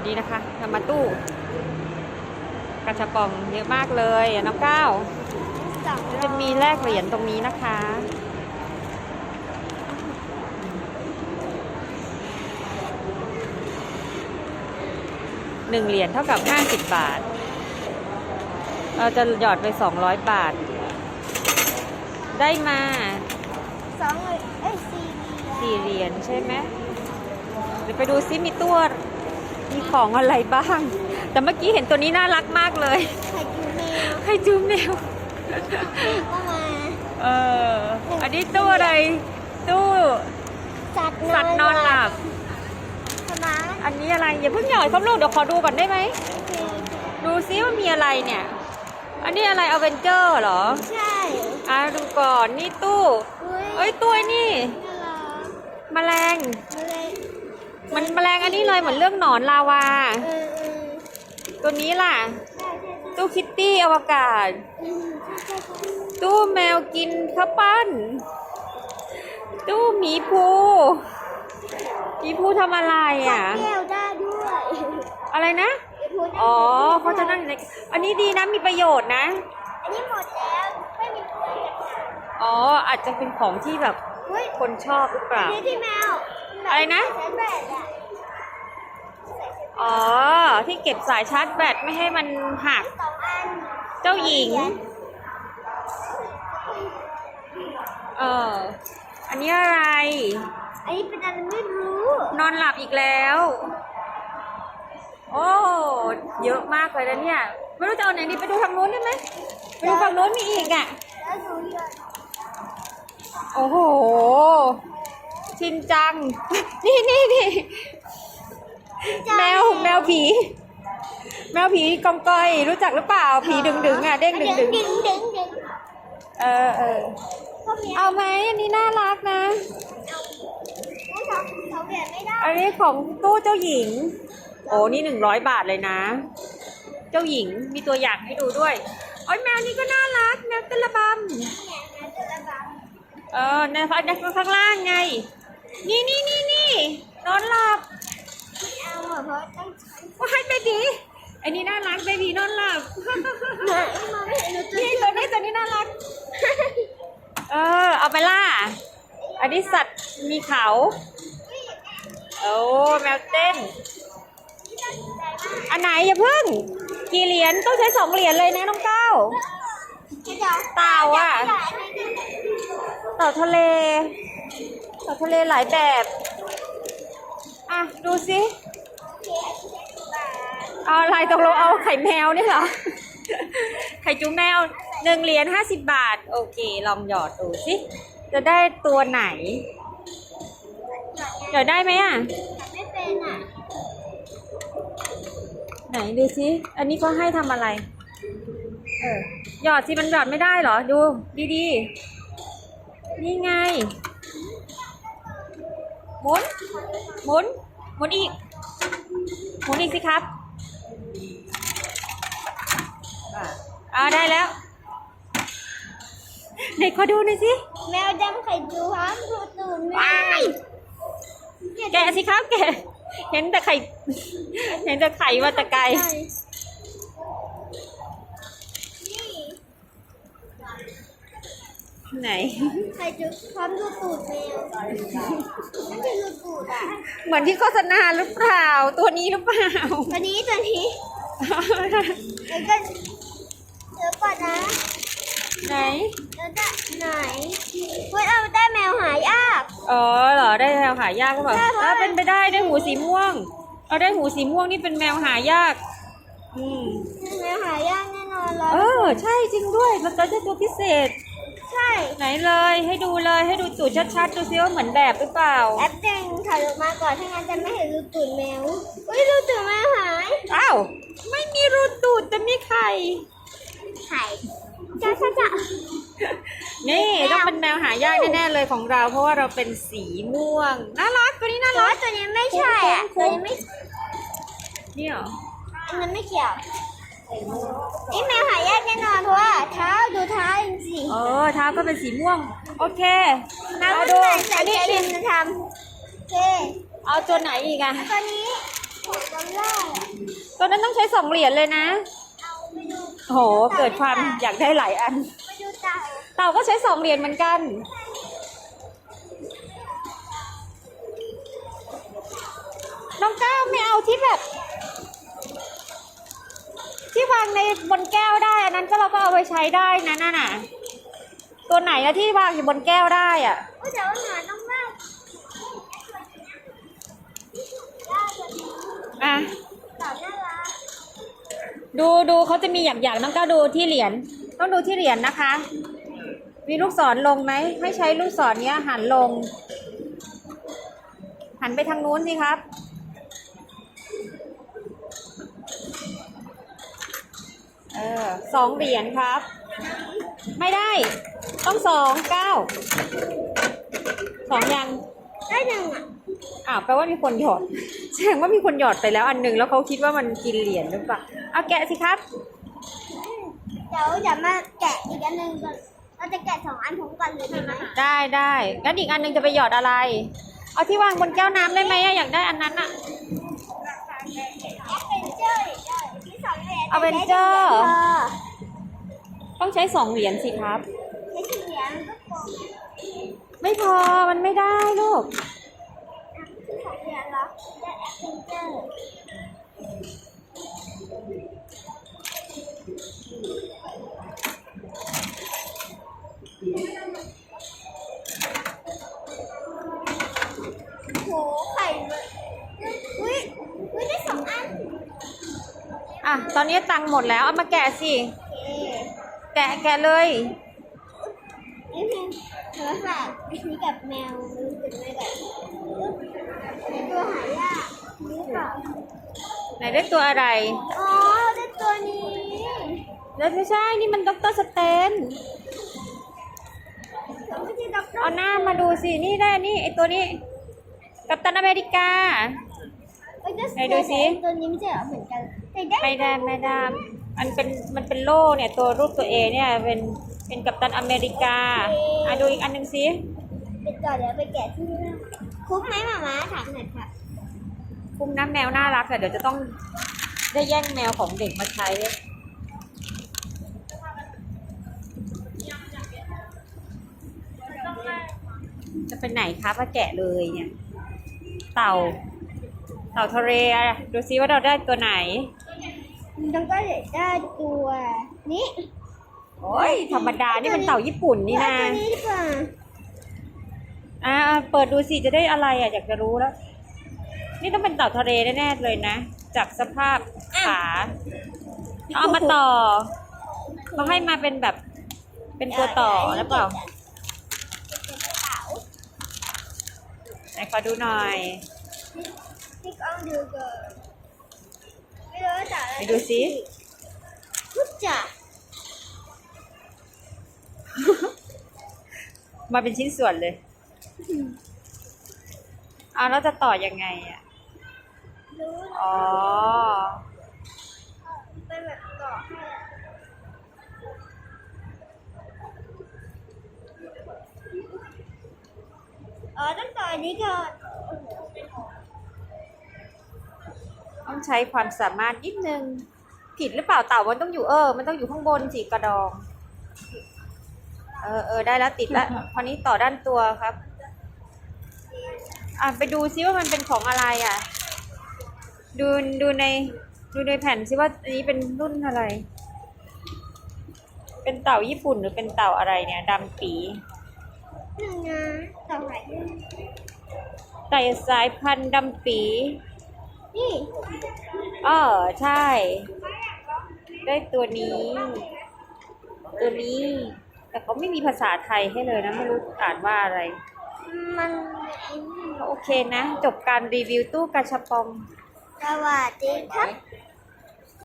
วัสดีนะคะทำมาตู้ กระชับปองเยอะมากเลยอะน้องก้าวสองจะมีแลกเหรียญตรงนี้นะคะ หนึ่งเหรียญเท่ากับห้าสิบบาท เราจะหยอดไปสองร้อยบาท ได้มาสองเลยเอ้ยสี่สี่เหรียญใช่ไหมเดี๋ยวไปดูซิมีตัว มีของอะไรบ้าง แต่เมื่อกี้เห็นตัวนี้น่ารักมากเลยไข่จูแมวให้จูแมวก็มาเออ อันนี้ตู้อะไร ตู้สัตว์สัตว์นอนหลับทำไมอันนี้อะไร อย่าเพิ่งหย่อยครับลูกเดี๋ยวขอดูก่อนได้ไหมโอเคดูซิว่ามีอะไรเนี่ย อันนี้อะไรอเวนเจอร์เหรอ ใช่อะดูก่อน นี่ตู้อุ้ยเอ้ย ตัวนี่น่ารักแมลงอะไร มันแมลงอันนี้เลยเหมือนเรื่องหนอนลาวา เออเออตัวนี้ล่ะ ใช่ใช่ใช่ตู้คิตตี้อวกาศอืมใช่ใช่ใช่ตู้แมวกินข้าวปั้น ตู้หมีภูหมีภูทำอะไรอะ แก้วได้ด้วยอะไรนะไอ้พูดอ๋อเขาจะนั่งอยู่ในอันนี้ดีนะมีประโยชน์นะ อันนี้หมดแล้วไม่มีเพื่อนกันค่ะอ๋ออาจจะเป็นของที่แบบอุ้ยคนชอบหรือเปล่า นี่ที่แมวอะไรนะใส่แบตอะ อ๋อ ที่เก็บสายชาร์จแบตไม่ให้มันหักสองอันเจ้าหญิง เออ อันนี้อะไร อันนี้เป็นอะไรไม่รู้ นอนหลับอีกแล้ว โอ้ เยอะมากเลยนะเนี่ย ไม่รู้จะเอาไหนดีไปดูทางนู้นได้ไหมไปดูฝั่งนู้นมีอีกอะแล้วดูเยอะโอ้โห ชินจัง นี่นี่นี่ แมวแมวผี แมวผีกองกอย รู้จักหรือเปล่า ผีดึงดึงๆอะเด้งดึงดึงดึงดึงดึงเออเออพวกนี้เอาไหมอันนี้น่ารักนะผู้ชมเขาเปลี่ยนไม่ได้อันนี้ของตู้เจ้าหญิง โอ้นี่หนึ่งร้อยบาทเลยนะ เจ้าหญิงมีตัวอย่างให้ดูด้วยโอ้ยแมวนี่ก็น่ารักแมวตะละบเนี่ยนะตัวละบาทำเออในพักในข้างล่างไง นี่นี่นี่นี่นอนหลับไม่ เอาอะเพราะต้องใช้ว่าให้เบบีไอ้นี่น่ารักเบบีนอนหลับหมามาไม่เห็นตัวนี่ตัวนี้ตัวนี้น่ารัก เออ เอาไปล่า อันนี้สัตว์มีเขาโอ้แมวเต้น อันไหนอย่าเพิ่ง กี่เหรียญต้องใช้สองเหรียญเลยนะน้องเก้า เต่าอะเต่าทะเล เต่าทะเลหลายแบบ อะ ดูสิ เอาอะไรตกลงเอาไข่แมวนี่เหรอ ไข่จูแมวหนึ่งเหรียญห้าสิบบาท โอเค ลองหยอดดูสิ จะได้ตัวไหน หยอดได้ไหมอะ ไม่เป็นอะ ไหนดูสิ อันนี้ก็ให้ทำอะไร เออ หยอดสิมันหยอดไม่ได้เหรอ ดู ดีๆ นี่ไง หมุน หมุน หมุนอีก หมุนอีกสิครับ อ่าอ่า ได้แล้วไหนขอดูหน่อยสิแมวดำไข่จูพร้อมถูตูนแมว้ายวแกะสิครับแกะเห็นแต่ไข่ เห็นแต่ไข่มาแต่ไกลนี่ไหนไข่จูพร้อมดูตูดแมวนั่นคือดูตูดอะเหมือนที่โฆษณาหรือเปล่า ตัวนี้หรือเปล่า ตัวนี้ตัวนี้แล้วก็เดี๋ยวก่อนนะ ไหนแล้วจะไหนเพื่อนเอาได้แมวหายาก อ๋อเหรอ ได้แมวหายากก็เปล่าใช่เพราะ แล้วเป็นไปได้ได้หูสีม่วง เอาได้หูสีม่วงนี่เป็นแมวหายาก อืม แมวหายากแน่นอนเลยเออ ใช่จริงด้วยแล้วก็จะตัวพิเศษ ใช่ไหนเลย ให้ดูเลย ให้ดูตูดชัดๆ ดูซิว่าเหมือนแบบหรือเปล่า แอปเด้งถ่ายออกมาก่อนถ้างั้นจะไม่เห็นรูตูดแมวอุ้ยรูตูดแมวหายอ้าว ไม่มีรูตูดแต่มีไข่ไข่ จ้าจ้าจ้านี่ต้องเป็นแมวหายากแน่ๆเลยของเรา เพราะว่าเราเป็นสีม่วงน่ารักตัวนี้น่าแต่รัว่ากตัวนี้ไม่ใช่อะคุ้ตัวมๆนี้ไม่นี่เหรออันนั้นไม่เกี่ยวนี่แมวหายากแน่นอนเพราะว่าเท้าดูเท้าจริงเออเท้าก็เป็นสีม่วง โอเคๆน้ำเอามันดูใส่ใส่อันนี้ใจเย็นจะทำโอเคเอาตัวไหนอีกอะตัวนี้ของดอลลาร์อะตัวนั้นต้องใช้สองเหรียญเลยนะเอาไปดู โห เกิดความอยากได้หลายอันไปดูเต่าเต่าก็ใช้สองเหรียญเหมือนกัน น้องก้าวไม่เอาที่แบบ ที่วางในบนแก้วได้ อันนั้นก็เราก็เอาไปใช้ได้นะนั่นน่ะ ตัวไหนละที่วางอยู่บนแก้วได้อะ โอ้ยแต่ว่าหมาต้องมากได้เลยอะเต่าน่ารัก ดูดูเขาจะมีอย่างๆน้องก้าวดูที่เหรียญต้องดูที่เหรียญนะคะ มีลูกศรลงไหมไม่ใช้ลูกศรเนี้ยหันลง หันไปทางนู้นสิครับ เออสองเหรียญครับ ไม่ได้ ต้องสองเก้าสองยังได้หนึ่งอะอ้าวแปลว่ามีคนหยอด แสดงว่ามีคนหยอดไปแล้วอันหนึ่งแล้วเขาคิดว่ามันกินเหรียญหรือเปล่าเอาแกะสิครับ เดี๋ยวเดี๋ยวมาแกะอีกอันหนึ่งก่อนเราจะแกะสองอันพร้อมกันเลยใช่ไหมได้ได้งั้นอีกอันหนึงจะไปหยอดอะไร เอาที่วางบนแก้วน้ำได้ไหมอะอยากได้อันนั้นอะแอปเปิลเจอร์ได้ที่สองเหรียญ Avenger เออต้องใช้สองเหรียญสิครับ ใช้สี่เหรียญก็พอไม่พอมันไม่ได้ลูก ที่สองเหรียญแล้ว ได้แอปเปิลเจอร์โหไข่เลยอุ้ยอุ้ยได้สองอันอะ ตอนนี้ตังค์หมดแล้ว เอามาแกะสิโอเคแกะแกะเลย นี่เพลงโทรศัพท์นี่กับแมวรู้สึกไม่แบบตัวหายาก นี่เปล่าไหนได้ตัวอะไร อ๋อ ได้ตัวนี้ แล้วไม่ใช่ นี่มันด็อกเตอร์สเตนไม่ใช่ด็อกเตอเอาร์หน้ามาดูสิ นี่ได้ นี่ไอตัวนี้ กัปตันอเมริกา ไหนดูสิ ตัวนี้ไม่ใช่เหรอเหมือนกันแต่ได้ไม่ได้ไม่ได้มันเป็นมันเป็นโล่เนี่ยตัวรูปตัวเอเนี่ยเป็นเป็นกัปตันอเมริกาอะดูอีกอันหนึ่งสิเป็นก่อนเดี๋ยวไปแกะที่นี่คุ้มไหมหมาม้าถามหน่อยค่ะ คุ้มน้ำแมวน่ารักแต่เดี๋ยวจะต้องได้แย่งแมวของเด็กมาใช้ จะไปไหนครับมาแกะเลยเนี่ย เต่า เต่าทะเลอะดูซิว่าเราได้ตัวไหนต้องก็ได้ตัวนี้ โอ้ยธรรมดา นี่มันเต่าญี่ปุ่นนี่นะ ตัวนี้ดีกว่าอ่า เปิดดูสิจะได้อะไรอะ อยากจะรู้แล้ว นี่ต้องเป็นเต่าทะเลแน่ๆเลยนะ จากสภาพขาเอามาต่อเขาให้มาเป็นแบบ เป็นตัวต่อหรือเปล่ากระเป๋าไหนขอดูหน่อยพี่ก้องดูก่อนไม่รู้ว่าจะอะไรไปดูสิพุทจ่ะมาเป็นชิ้นส่วนเลยเอาแล้วจะต่อยังไงอะรู้ อ๋อ เป็นแบบต่อให้อ๋อต้องต่ออันนี้ก่อนต้องใช้ความสามารถนิดนึง ผิดหรือเปล่าเต่ามันต้องอยู่เออ มันต้องอยู่ข้างบนสีกระดอง เออเออได้แล้วติดแล้วคราวนี้ต่อด้านตัวครับ อะไปดูซิว่ามันเป็นของอะไรอะ ดูดูในดูในแผ่นซิว่าอันนี้เป็นรุ่นอะไร เป็นเต่าญี่ปุ่นหรือเป็นเต่าอะไรเนี่ยดำปีหนึ่งนะต่อหายด้วยไต่สายพันธุ์ดำปีนี่เออใช่ ได้ตัวนี้ ตัวนี้ แต่เขาไม่มีภาษาไทยให้เลยนะ ไม่รู้อ่านว่าอะไร มันไอ้นี่โอเคนะ จบการรีวิวตู้กาชาปอง สวัสดีครับ